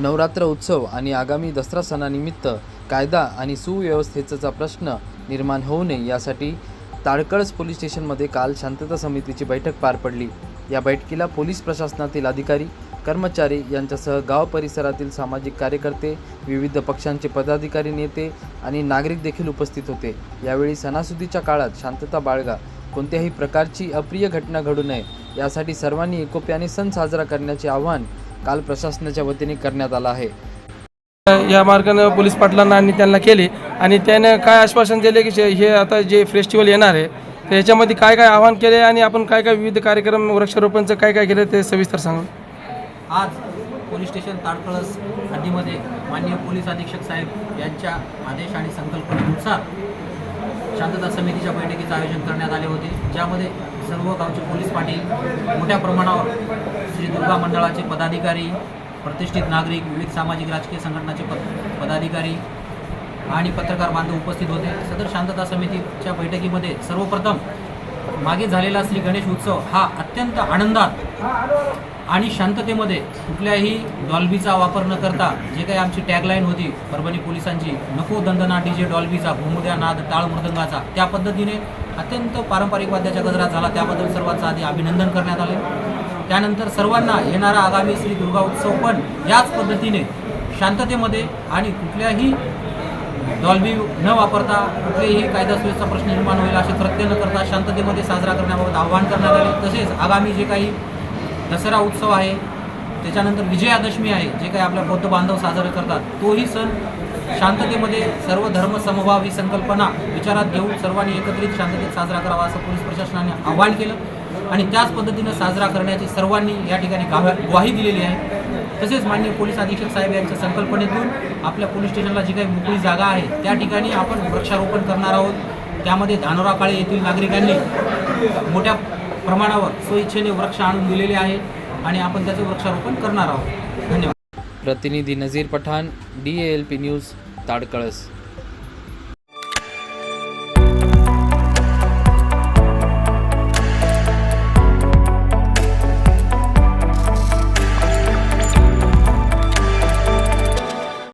नवरात्र उत्सव आणि आगामी दसरा सणानिमित्त कायदा आणि सुव्यवस्थेचा प्रश्न निर्माण होऊ नये यासाठी ताडकळस पोलीस स्टेशनमध्ये काल शांतता समितीची बैठक पार पडली. या बैठकीला पोलीस प्रशासनातील अधिकारी कर्मचारी यांच्यासह गाव परिसरातील सामाजिक कार्यकर्ते विविध पक्षांचे पदाधिकारी नेते आणि नागरिक देखील उपस्थित होते. यावेळी सणासुदीच्या काळात शांतता बाळगा. कोणत्याही प्रकारची अप्रिय घटना घडू नये. यासाठी सर्वांनी एकोप्याने सण साजरा करण्याचे आवाहन काल प्रशासनाच्या वतीने करण्यात आलं आहे. या मार्गानं पोलीस पाटलांना आणि त्यांना केले आणि त्यानं काय आश्वासन दिले की हे आता जे फेस्टिवल येणार आहे तर याच्यामध्ये काय काय आवाहन केले आणि आपण काय काय विविध कार्यक्रम वृक्षारोपणचं काय काय केलं ते सविस्तर सांगा. आज पोलीस स्टेशन ताडकळस हद्दीमध्ये माननीय पोलीस अधीक्षक साहेब यांच्या आदेश आणि संकल्पनेनुसार शांतता समितीच्या बैठकीचं आयोजन करण्यात आले होते. ज्यामध्ये सर्व गावचे पोलीस पाटील मोठ्या प्रमाणावर श्री दुर्गा मंडळाचे पदाधिकारी प्रतिष्ठित नागरिक विविध सामाजिक राजकीय संघटनाचे पद पदाधिकारी आणि पत्रकार बांधव उपस्थित होते. सदर शांतता समितीच्या बैठकीमध्ये सर्वप्रथम मागे झालेला श्री गणेश उत्सव हा अत्यंत आनंदात आणि शांततेमध्ये कुठल्याही डॉल्बीचा वापर न करता जे काही आमची टॅगलाईन होती परभणी पोलिसांची नको दंदना डीजे डॉल्बीचा भूमुद्या नाद टाळ मृदंगाचा त्या पद्धतीने अत्यंत पारंपरिक वाद्याच्या गजरात झाला. त्याबद्दल सर्वांचं आधी अभिनंदन करण्यात आले. त्यानंतर सर्वांना येणारा आगामी श्री दुर्गा उत्सव पण याच पद्धतीने शांततेमध्ये आणि कुठल्याही डॉल्बी न वापरता कुठलेही कायदा सुव्यवस्था प्रश्न निर्माण होईल असे कृत्य न करता शांततेमध्ये साजरा करण्याबाबत आवाहन करण्यात आले. तसेच आगामी जे काही दसरा उत्सव आहे त्याच्यानंतर विजयादशमी आहे जे काही आपल्या बौद्ध बांधव साजरे करतात तोही सण शांततेमध्ये सर्व धर्म समभाव ही संकल्पना विचारात घेऊन सर्वांनी एकत्रित शांततेत साजरा करावा असं पोलीस प्रशासनाने आवाहन केलं. आणि त्याच पद्धतीनं साजरा करण्याची सर्वांनी या ठिकाणी गाव्या ग्वाही दिलेली आहे. तसेच माननीय पोलीस अधीक्षक साहेब यांच्या संकल्पनेतून आपल्या पोलीस स्टेशनला जी काही मोकळी जागा आहे त्या ठिकाणी आपण वृक्षारोपण करणार आहोत. त्यामध्ये धानोरा काळे येथील नागरिकांनी मोठ्या प्रमाणावर स्वइच्छेने वृक्ष आणून दिलेले आहे आणि आपण त्याचं वृक्षारोपण करणार आहोत. धन्यवाद. प्रतिनिधी Nazir Pathan D L P news Tadkalas.